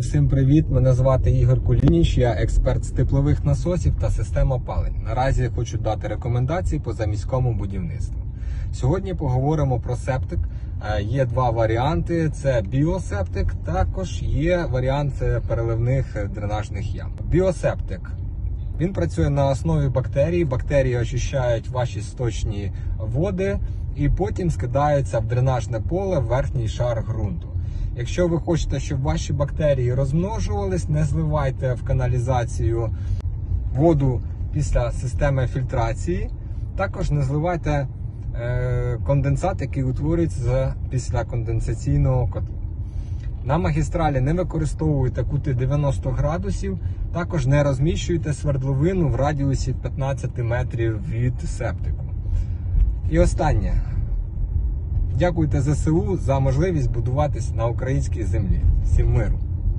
всім привіт! Мене звати Ігор Кулініч, я експерт з теплових насосів та систем опалень. Наразі хочу дати рекомендації по заміському будівництву. Сьогодні поговоримо про септик. Е, Є два варіанти: це біосептик, також є варіант е, переливних дренажних ям. Біосептик. Він працює на основі бактерій. Бактерії очищають ваші сточні води і потім скидаються в дренажне поле в верхній шар ґрунту. Якщо ви хочете, щоб ваші бактерії розмножувались, не зливайте в каналізацію воду після системи фільтрації. Також не зливайте е, конденсат, який утворюється після конденсаційного котлу. На магістралі не використовуйте кути 90 градусів, також не розміщуйте свердловину в радіусі 15 метрів від септику. І останнє. Дякуйте ЗСУ за можливість будуватись на українській землі. Всім миру!